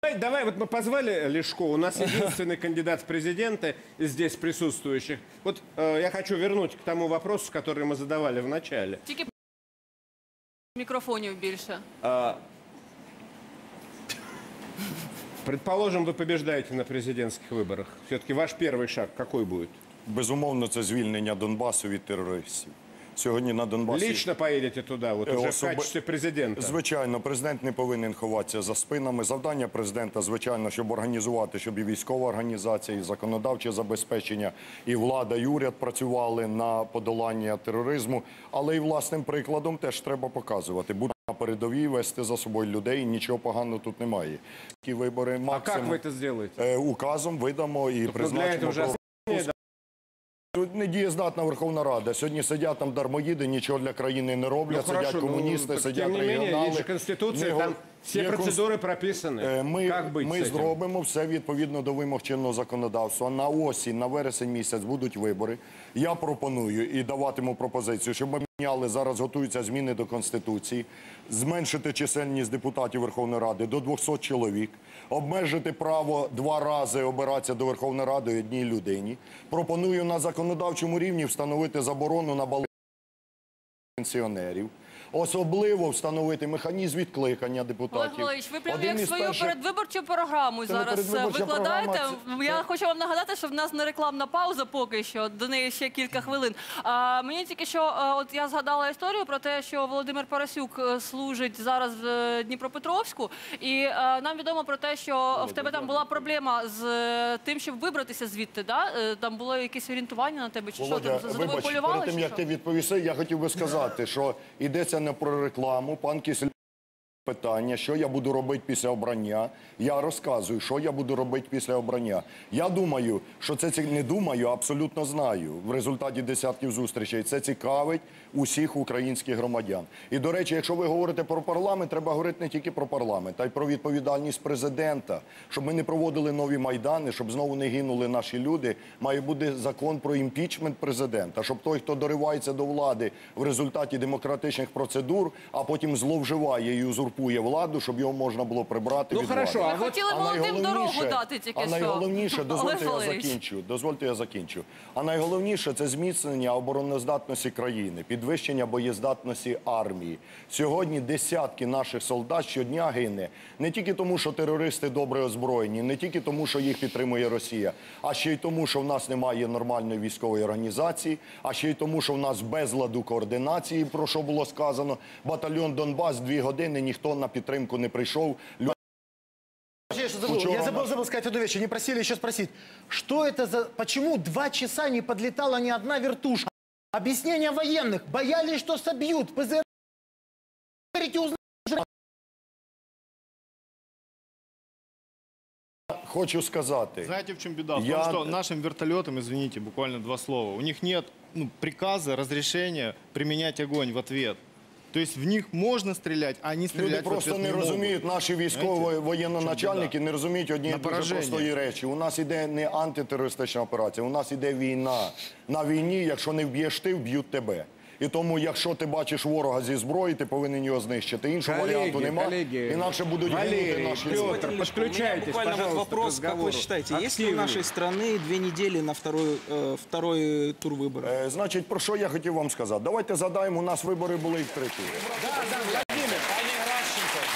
Давай, давай, вот мы позвали Лешко, у нас единственный кандидат в президенты из здесь присутствующих. Вот э, я хочу вернуть к тому вопросу, который мы задавали в начале. Тільки мікрофонів більше. Предположим, вы побеждаете на президентских выборах. Все-таки ваш первый шаг какой будет? Безумовно, це звільнення Донбасу від терористів. Сьогодні на Донбасі Лично поедете туда, вот Э, уже в особо- качестве президента. Звичайно, президент не повинен ховатися за спинами. Завдання президента, звичайно, щоб організувати, щоб і військова організація, і законодавче забезпечення, і влада, і уряд працювали на подолання тероризму. Але і власним прикладом теж треба показувати. Бути на передовій, вести за собою людей. Нічого поганого тут немає. Такі вибори А как максимум вы это сделаете? е, указом видамо і Ну, для призначимо. Тут не дієздатна Верховна Рада. Сьогодні сидять там дармоїди, нічого для країни не роблять. Ну, хорошо, сидять ну, комуністи, так, сидять тем не менее, регіонали. есть же Конституция, Не там го- все є конс- процедуры прописаны. Е, Ми, как быть ми с этим? зробимо все відповідно до вимог чинного законодавства. На осінь, на вересень місяць будуть вибори. Я пропоную і даватиму пропозицію, щоб ми зараз. Готуються зміни до конституції, зменшити чисельність депутатів Верховної Ради до 200 чоловік, обмежити право два рази обиратися до Верховної Ради одній людині. Пропоную на законодавчому рівні встановити заборону на балансі пенсіонерів. Особливо встановити механізм відкликання депутатів. Олег ви прямо як свою перших- передвиборчу програму Це зараз е, передвиборча викладаєте. програма, Я хочу вам нагадати, що в нас не рекламна пауза поки що. До неї ще кілька хвилин. А, мені тільки що, е, от я згадала історію про те, що Володимир Парасюк е, служить зараз в Дніпропетровську, і е, нам відомо про те, що в тебе там була проблема з тим, щоб вибратися звідти. Да? Там було якесь орієнтування на тебе, чи що там за тобою полювали? перед тим, як ти відповіси, я хотів би сказати, що йдеться не про рекламу. Пан Кисель питання, що я буду робити після обрання. Я розказую, що я буду робити після обрання. Я думаю, що це ці- не думаю, а абсолютно знаю. В результаті десятків зустрічей це цікавить усіх українських громадян. І до речі, якщо ви говорите про парламент, треба говорити не тільки про парламент, а й про відповідальність президента, щоб ми не проводили нові майдани, щоб знову не гинули наші люди. Має бути закон про імпічмент президента, щоб той, хто доривається до влади в результаті демократичних процедур, а потім зловживає і узурпує владу, щоб його можна було прибрати Ну, від хорошо, влади. а хотіли А молодим дорогу дати тільки а що. найголовніше, дозвольте я закінчу. Дозвольте я закінчу. А найголовніше це зміцнення обороноздатності країни, підвищення боєздатності армії. Сьогодні десятки наших солдат щодня гине не тільки тому, що терористи добре озброєні, не тільки тому, що їх підтримує Росія, а ще й тому, що в нас немає нормальної військової організації, а ще й тому, що в нас безладу координації, про що було сказано. Батальйон Донбас дві години ніхто на підтримку не прийшов. Лю- Я забыл? Я забыл, забыл сказать одну вещь. Не просили еще спросить. Что это за... Почему два часа не подлетала ни одна вертушка? Объяснение военных. Боялись, что собьют. ПЗР... Говорите, узнали. Хочу сказати. Знаете, в чем беда? В Я- том, что нашим вертолетам, извините, буквально два слова, у них нет ну, приказа, разрешения применять огонь в ответ. То есть в них можна стріляти, а не стріляти. Люди просто не розуміють, наші військові воєнноначальники не розуміють однієї дуже простої речі. У нас іде не антитерористична операція, у нас іде війна. На війні, якщо не вб'єш ти, вб'ють тебе. І тому, якщо ти бачиш ворога зі зброї, ти повинен його знищити. Іншого Коллеги, варіанту немає. коллеги, Інакше будуть гинути Валерий, наші Петр, люди. Петр, У меня подключайтесь, буквально вот пожалуйста, к вопрос, как вы разговору. считаете, есть ли у Активнее. нашей страны две недели на второй, э, второй тур выборов? Е, Значить, про що я хотів вам сказати? Давайте задаємо, у нас вибори були і в три тури.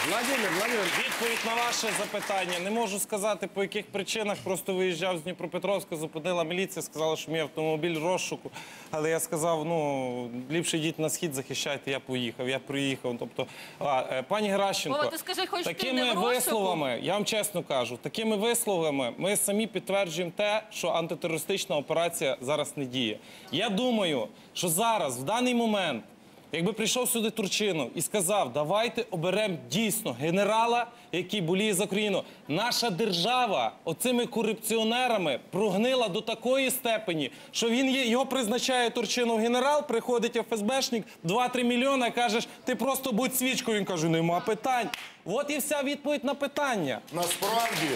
Владимир, Владимир, відповідь на ваше запитання. Не можу сказати, по яких причинах. Просто виїжджав з Дніпропетровська, зупинила міліція, сказала, що мій автомобіль розшуку. Але я сказав, ну, ліпше йдіть на схід, захищайте, я поїхав, я приїхав. Тобто, а, е, пані Гращенко, Вова, ти скажи, хоч ти не такими в висловами, я вам чесно кажу, такими висловами ми самі підтверджуємо те, що антитерористична операція зараз не діє. Я думаю, що зараз, в даний момент, Якби прийшов сюди Турчинов і сказав, давайте оберемо дійсно генерала, який боліє за Україну. Наша держава оцими корупціонерами прогнила до такої степені, що він є, його призначає Турчинов генерал, приходить ФСБшник, 2-3 мільйони, кажеш, ти просто будь свічкою. Він каже, нема питань. От і вся відповідь на питання. Насправді,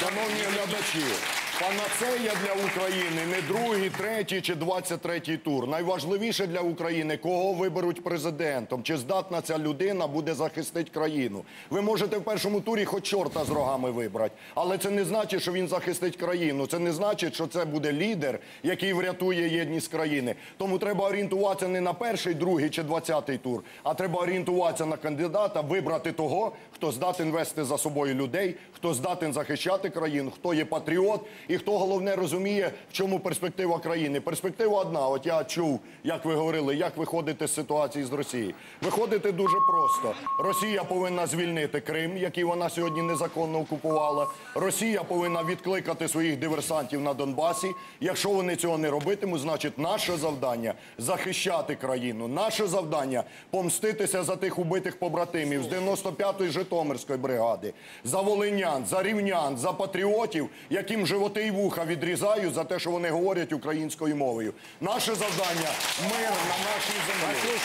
шановні глядачі, Панацея для України не другий, третій чи двадцять третій тур. Найважливіше для України, кого виберуть президентом, чи здатна ця людина буде захистити країну. Ви можете в першому турі хоч чорта з рогами вибрати, але це не значить, що він захистить країну. Це не значить, що це буде лідер, який врятує єдність країни. Тому треба орієнтуватися не на перший, другий чи двадцятий тур, а треба орієнтуватися на кандидата, вибрати того, хто здатен вести за собою людей, хто здатен захищати країну, хто є патріот і хто головне розуміє, в чому перспектива країни. Перспектива одна. От я чув, як ви говорили, як виходити з ситуації з Росії. Виходити дуже просто. Росія повинна звільнити Крим, який вона сьогодні незаконно окупувала. Росія повинна відкликати своїх диверсантів на Донбасі. Якщо вони цього не робитимуть, значить наше завдання захищати країну. Наше завдання помститися за тих убитих побратимів з 95-ї Житомирської бригади, за волинян, за рівнян, за патріотів, яким животи й вуха відрізають за те, що вони говорять українською мовою. Наше завдання мир на нашій землі.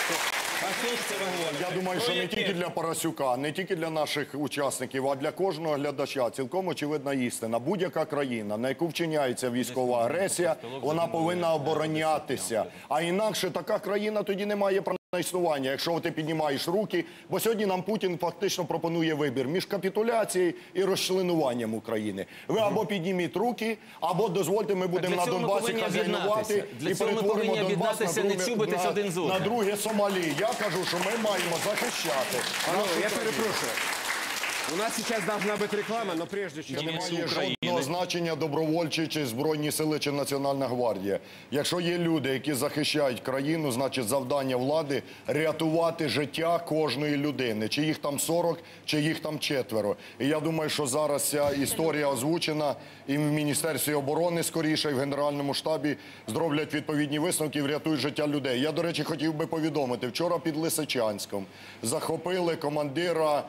Я думаю, що не тільки для Парасюка, не тільки для наших учасників, а для кожного глядача. Цілком очевидна істина. Будь-яка країна, на яку вчиняється військова агресія, вона повинна оборонятися. А інакше така країна тоді не має права на існування, якщо ти піднімаєш руки. Бо сьогодні нам Путін фактично пропонує вибір між капітуляцією і розчленуванням України. Ви або підніміть руки, або дозвольте, ми будемо на Донбасі хазяйнувати і цього перетворимо Донбас на не друге, чубитись на, один з на друге Сомалі. Я кажу, що ми маємо захищати. Я перепрошую. У нас сейчас должна быть реклама, но прежде чем... Немає жодного значення добровольчі чи збройні сили чи національна гвардія. Якщо є люди, які захищають країну, значить завдання влади рятувати життя кожної людини. Чи їх там 40, чи їх там четверо. І я думаю, що зараз ця історія озвучена і в міністерстві оборони скоріше, і в генеральному штабі зроблять відповідні висновки, і врятують життя людей. Я, до речі, хотів би повідомити, вчора під Лисичанськом захопили командира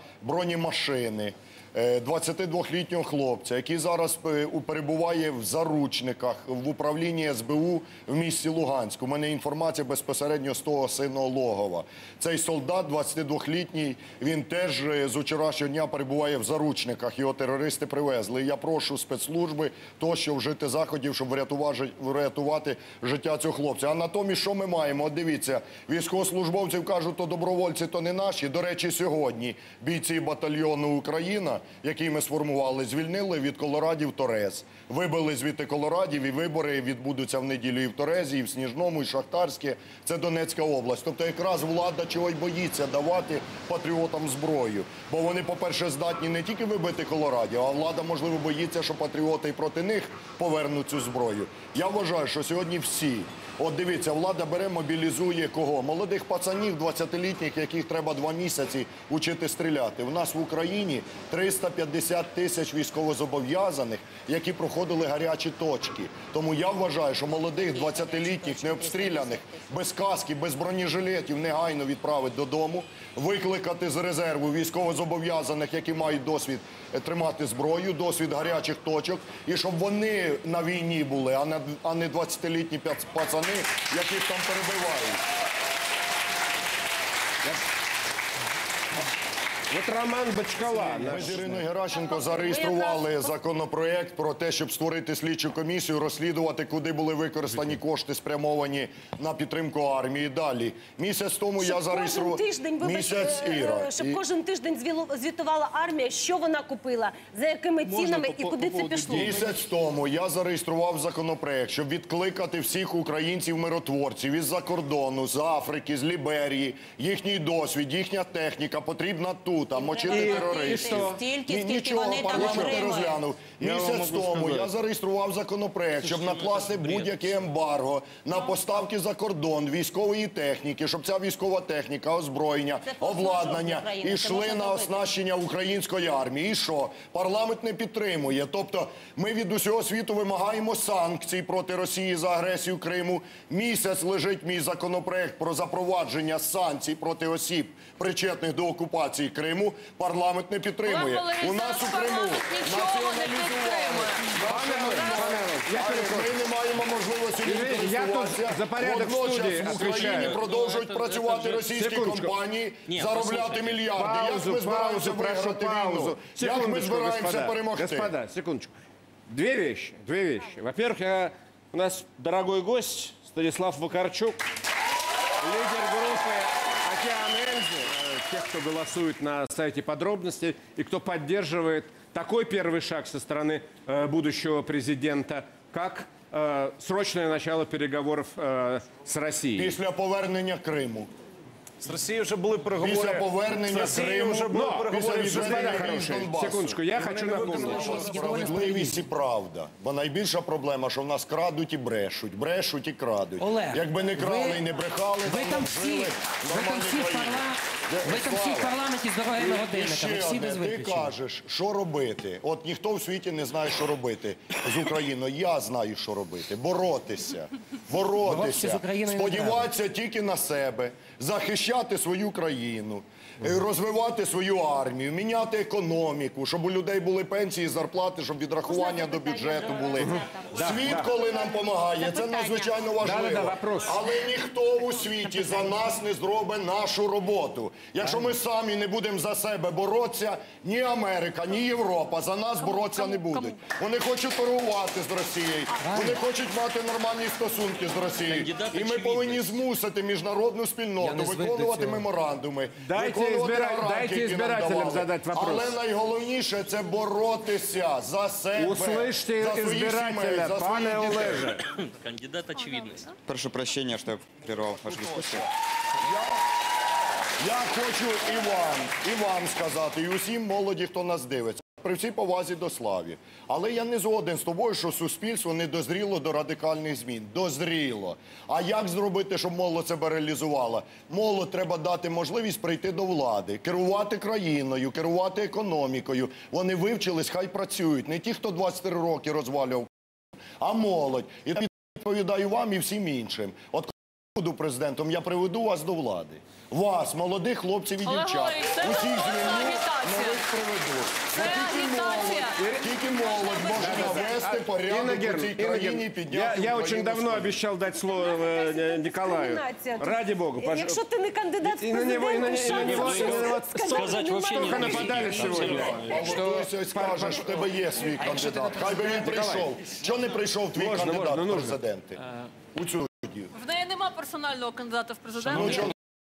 бронемашини. Е, 22-літнього хлопця, який зараз е, перебуває в заручниках в управлінні СБУ в місті Луганськ. У мене інформація безпосередньо з того синного логова. Цей солдат, 22-літній, він теж е, з вчорашнього дня перебуває в заручниках. Його терористи привезли. Я прошу спецслужби тощо вжити заходів, щоб врятувати життя цього хлопця. А натомість, що ми маємо? От дивіться, військовослужбовців кажуть, то добровольці, то не наші. До речі, сьогодні бійці батальйону Україна, який ми сформували, звільнили від колорадів Торез. Вибили звідти колорадів, і вибори відбудуться в неділю і в Торезі, і в Сніжному, і Шахтарське. Це Донецька область. Тобто якраз влада чого й боїться давати патріотам зброю. Бо вони, по-перше, здатні не тільки вибити колорадів, а влада, можливо, боїться, що патріоти і проти них повернуть цю зброю. Я вважаю, що сьогодні всі, от дивіться, влада бере, мобілізує кого? Молодих пацанів, 20-літніх, яких треба два місяці учити стріляти. У нас в Україні 350 тисяч військовозобов'язаних, які проходили гарячі точки. Тому я вважаю, що молодих 20-літніх, необстріляних, без каски, без бронежилетів негайно відправити додому, викликати з резерву військовозобов'язаних, які мають досвід е, тримати зброю, досвід гарячих точок, і щоб вони на війні були, а не, а 20-літні пацани, яких там перебивають. Вот Роман Бочкала, Ми з Іриною Геращенко зареєстрували законопроект про те, щоб створити слідчу комісію, розслідувати, куди були використані кошти, спрямовані на підтримку армії. Далі місяць тому я зареєстрував кожен тиждень, місяць е, Іра. щоб І- кожен тиждень звітувала армія, що вона купила, за якими Можна цінами і куди це пішло. Місяць тому я зареєстрував законопроект, щоб відкликати всіх українців-миротворців із-за кордону, з Африки, з Ліберії. Їхній досвід, їхня техніка потрібна тут, а мочити І- терористів. Стільки, скільки нічого, вони там парламент не отримують. розглянув. Я вам Місяць можу тому сказати. я зареєстрував законопроект, щоб накласти будь-яке ембарго на поставки за кордон військової техніки, щоб ця військова техніка, озброєння, Це форс-мажор обладнання України, це можна на зробити. оснащення української армії. І що? Парламент не підтримує. Тобто ми від усього світу вимагаємо санкцій проти Росії за агресію Криму. Місяць лежить мій законопроект про запровадження санкцій проти осіб, причетних до окупації Криму. Парламент не підтримує. Олег Валерійович, У нас зараз у Криму парламент нічого не підтримує. Націоналізували. Ми не маємо можливості Извините, я тут користуватися. за порядок в Водночас студії в Україні отвечаю. продовжують Ну, це- працювати це вже- російські Секундочку. компанії, Ні, заробляти послухайте. мільярди. Як Паузу, ми збираємося паузу, прошу виграти паузу. війну? Як ми Секундочку, збираємося господа. перемогти? Господа, секундочку. Две вещи, две вещи. Во-первых, я- у нас дорогой гость Станислав Вакарчук, лидер группы «Океан Эльзы», э, тех, кто голосует на сайте подробностей и кто поддерживает такой первый шаг со стороны э, будущего президента, как э, срочное начало переговоров э, с Россией. Після повернення Криму. З Росією вже були переговори. Після повернення з Росією Криму. вже були Но, переговори. після вже відведення Господа військ хорошие, Донбасу. секундочку, я хочу напомнить. Справедливість і правда. Бо найбільша проблема, що в нас крадуть і брешуть, брешуть і крадуть. Олег, Якби не крали ви- і не брехали, Ви давно там б всі, жили ви там нормальній всі в країні. парла... ви там всі в парламенті з дорогими годинниками, всі без ти виключення. кажеш, що робити. От ніхто в світі не знає, що робити з Україною. Я знаю, що робити. Боротися. Боротися Боротися. з Україною не Сподіватися тільки на себе, захищати свою країну, розвивати свою армію, міняти економіку, щоб у людей були пенсії, зарплати, щоб відрахування до бюджету були. Світ, коли нам допомагає, це надзвичайно важливо. Але ніхто у світі за нас не зробить нашу роботу. Якщо ми самі не будемо за себе боротися, ні Америка, ні Європа за нас боротися не будуть. Вони хочуть торгувати з Росією, вони хочуть мати нормальні стосунки з Росією. І ми повинні змусити міжнародну спільноту виконувати меморандуми, Дайте дайте які нам избирателям задать вопрос. Але найголовніше це боротися за себе, Услышьте за своїх сімей, избирателя, за пане своїх дітей. Олеже. Кандидат очевидность. Прошу прощения, что я прервал вашу дискуссию. Я хочу і вам, і вам сказати, і усім молоді, хто нас дивиться. При всій повазі до славі. Але я не згоден з тобою, що суспільство не дозріло до радикальних змін. Дозріло. А як зробити, щоб молодь себе реалізувала? Молодь треба дати можливість прийти до влади, керувати країною, керувати економікою. Вони вивчились, хай працюють. Не ті, хто 23 роки розвалював, а молодь. І відповідаю вам і всім іншим. От коли я буду президентом, я приведу вас до влади. Вас, молодих хлопців і Олег дівчат. Валерійович, це Усіх просто звільню, агітація. нових приведу. Це Бо тільки агітація. молодь, тільки молодь може навести порядок у цій країні і Герман, підняти я, я Україну очень давно з колін. обещал дать слово э, Николаю. Тут. Ради бога. пож- Якщо ти не кандидат в І на нього, і на і на нього, шансів і на нього сказати сказати немає. вообще Только нападали сегодня. Погодуйся і скажеш, в тебе є свій кандидат. Хай би він прийшов. Чого не прийшов твій Можна, кандидат в президенти? У цю. В неї нема персонального кандидата в Ну, президенти. чого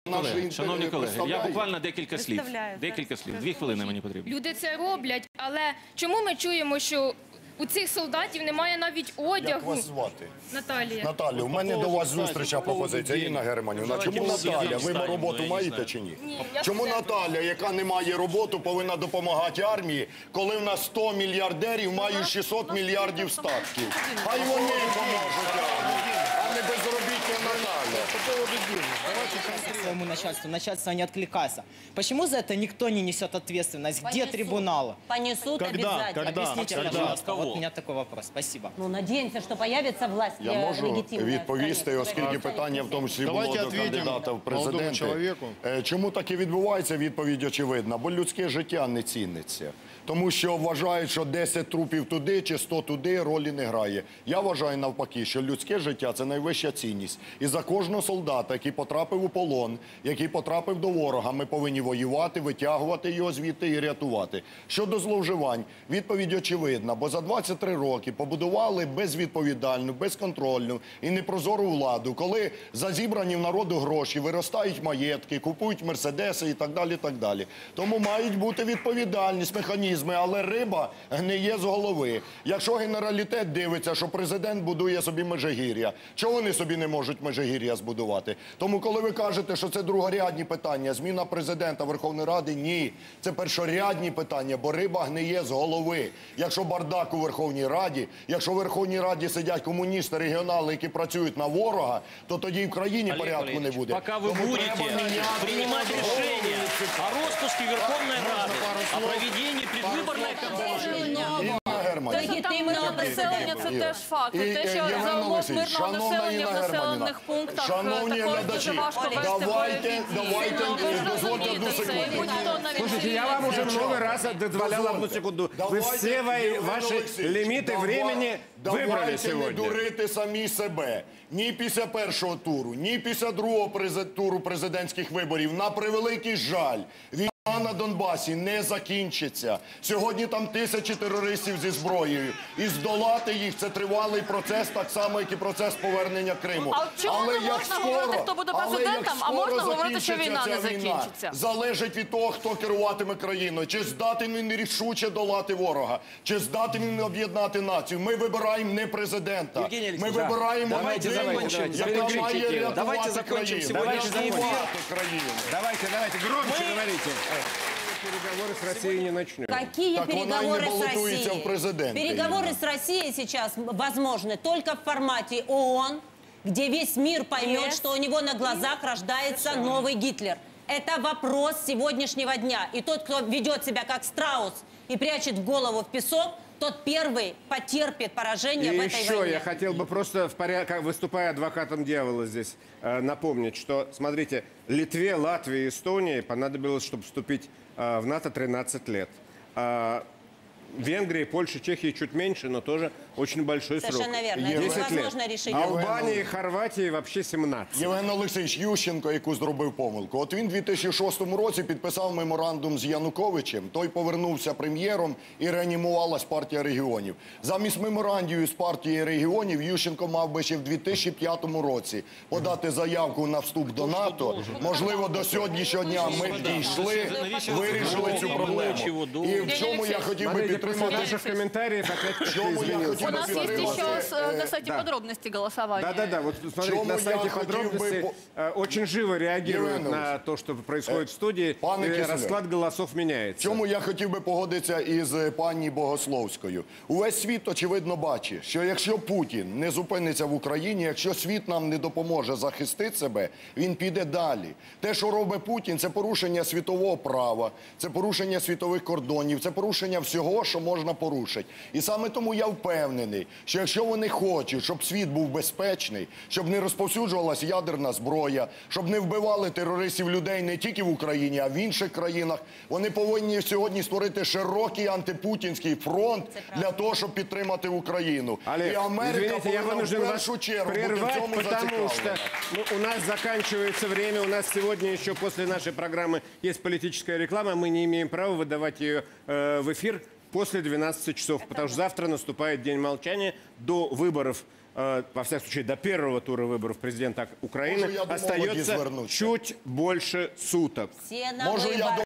наші Шановні колеги, я буквально декілька слів. Декілька слів. Дві хвилини мені потрібно. Люди це роблять, але чому ми чуємо, що у цих солдатів немає навіть Як одягу? вас звати? Наталія. Наталя, у мене до вас зустріча пропозиція. Інна Германівна, чому Наталя? разом Ви роботу ну, маєте чи ні? Ні, Чому. Наталя, яка не має роботу, повинна допомагати армії, коли в нас 100 мільярдерів мають 600 мільярдів статків? Хай вони поможуть армії, а не безробітня Наталя своему начальству. Начальство не откликается. Почему за это никто не несет ответственность? Где трибуналы? Понесут Когда? обязательно. Когда? Объясните, Когда? пожалуйста. Кого? Вот у меня такой вопрос. Спасибо. Ну, надеемся, что появится власть Я э, можу легитимная в відповісти, стране, оскільки которая питання в тому числі було Давайте до ответим кандидата в молодому президенти. чоловіку. Е, Чому так і відбувається? Відповідь очевидна. Бо людське життя не ціниться. Тому що вважають, що 10 трупів туди чи 100 туди ролі не грає. Я вважаю навпаки, що людське життя це найвища цінність. І за кожного солдата, який потрапив у полон, який потрапив до ворога, ми повинні воювати, витягувати його звідти і рятувати. Щодо зловживань, відповідь очевидна, бо за 23 роки побудували безвідповідальну, безконтрольну і непрозору владу, коли за зібрані в народу гроші виростають маєтки, купують мерседеси і так далі. так далі. Тому мають бути відповідальність, механізми, але риба гниє з голови. Якщо генералітет дивиться, що президент будує собі межигір'я, чого вони собі не можуть межигір'я збудувати? Тому, коли ви кажете, що це другорядні питання, зміна президента Верховної Ради, ні, це першорядні питання, бо риба гниє з голови. Якщо бардак у Верховній Раді, якщо в Верховній Раді сидять комуністи, регіонали, які працюють на ворога, то тоді і в країні Олег порядку не Валерьевич, буде. пока вы Тому будете треба міняти принимать решения о распуске Верховной Рады, пару о слов? проведении предвыборной кампании. Інна Германівна. Легітимного населення це Ігор. теж факт. І, І те, е, що Євген за умов Олексійович, мирного шановна населення Інна в Германівна, населених пунктах шановні також глядачі, дуже важко вести давайте, бойові давайте, дії. Ну, ви ж дозвольте одну розумієте це, і секунду. ніхто навіть Слушайте, не я вам уже Дівчата, много раз дозволял одну дозвольте. секунду. Вы Давайте, все во- Євген ваши Олексійович, лимиты давай- времени выбрали Давайте не сегодня. дурити самі себе. Ні після першого туру, ні після другого презид- туру президентських виборів. На превеликий жаль. на Донбасі не закінчиться. Сьогодні там тисячі терористів зі зброєю. І здолати їх це тривалий процес, так само, як і процес повернення Криму. А от чому не як можна говорити, хто буде президентом, а можна говорити, що закінчиться війна не закінчиться? Залежить від того, хто керуватиме країною. Чи здатен він рішуче долати ворога, чи здатен він об'єднати націю. Ми вибираємо не президента. Євгеній Ми вибираємо давайте людину, яка має рятувати країну. країну. Давайте, давайте, громче говорите. Переговоры с Россией не начнем. Какие Так переговоры с Россией? в. Переговоры іменно. с Россией сейчас возможны только в формате ООН, где весь мир поймет, Yes. что у него на глазах рождается новый Гитлер. Это вопрос сегодняшнего дня. И тот, кто ведет себя как страус и прячет голову в песок, тот первый потерпит поражение И в этой еще войне. я хотел бы просто, в поряд... как выступая адвокатом дьявола здесь, э, напомнить, что, смотрите, Литве, Латвии, Эстонии понадобилось, чтобы вступить э, в НАТО 13 лет. А Венгрии, Польше, Чехии чуть меньше, но тоже очень большой срок. Совершенно верно. Это 10 невозможно лет. решить. Албании, Хорватии вообще 17. Євген Олексійович Ющенко, яку зробив помилку. От він у 2006 році підписав меморандум з Януковичем. Той повернувся прем'єром і реанімувалась партія регіонів. Замість меморандію з партії регіонів Ющенко мав би ще в 2005 році подати заявку на вступ до НАТО. Можливо, до сьогоднішнього дня ми б дійшли, вирішили цю проблему. І в чому я хотів би підтримати. наших комментариев опять как-то Чому я хотів У би нас есть підтримати, еще с- э, на е, сайте да. подробности голосования. Да-да-да, вот смотрите, Чему на я сайте хотел бы подробности по- э, очень живо реагируют Євген на Олексійович, то, что происходит в студии, пане и Киселев. расклад голосов меняется. Чому я хотів би погодитися із е, пані Богословською? Увесь світ очевидно бачить, що якщо Путін не зупиниться в Україні, якщо світ нам не допоможе захистити себе, він піде далі. Те, що робить Путін, це порушення світового права, це порушення світових кордонів, це порушення всього, що можна порушити. І саме тому я впевнений, що якщо вони хочуть, щоб світ був безпечний, щоб не розповсюджувалася ядерна зброя, щоб не вбивали терористів людей не тільки в Україні, а в інших країнах, вони повинні сьогодні створити широкий антипутінський фронт для того, щоб підтримати Україну. Олег, І Америка извините, я повинна в вынужден вас першу чергу бути в прервать, цьому потому что зацікавлена. ну, у нас заканчивается время, у нас сегодня еще после нашей программы есть политическая реклама, мы не имеем права выдавать ее э, в эфир После 12 часов, потому что завтра наступает День молчания до выборов, э, во всяком случае, до первого тура выборов президента Украины. Молоді остается чуть больше суток. Все на до